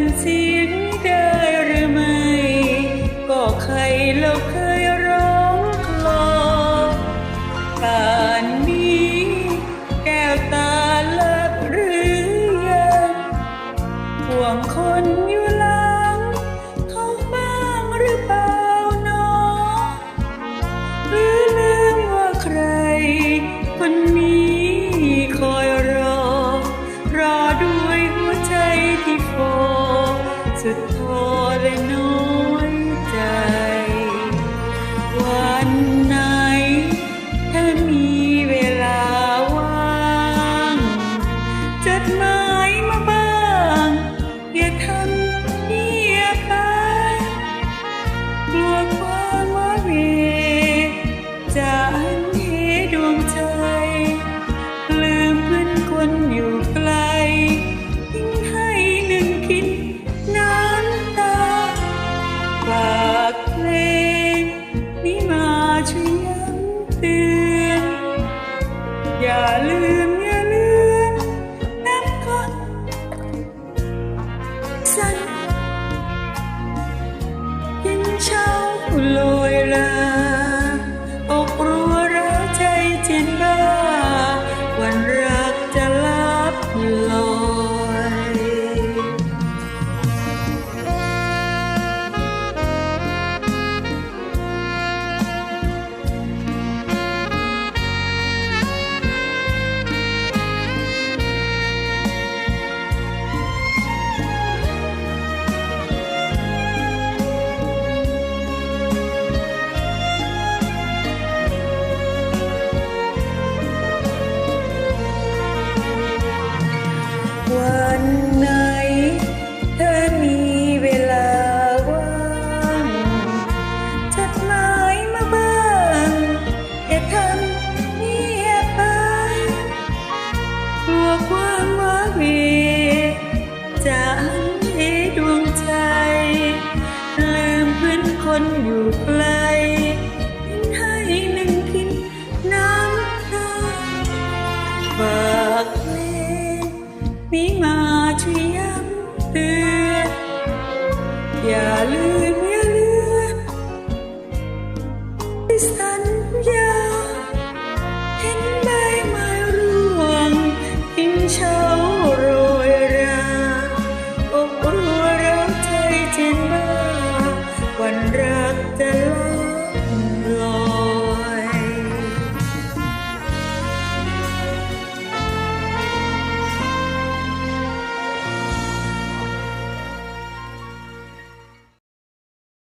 ำเสียงได้หรือไม่ ก็ใครเราเคยร้องคลอป่านนี้แก้วตาเลิกหรือยังห่วงคนอยู่ it's all I know. ตือนอย่าลืม วันไหนเธอมีเวลาว่างจดหมายมาบ้างอย่ทำเงียบไปกลัวความว้เหวจะอันเทดวงใจ ลืมเพื่อนคนอยู่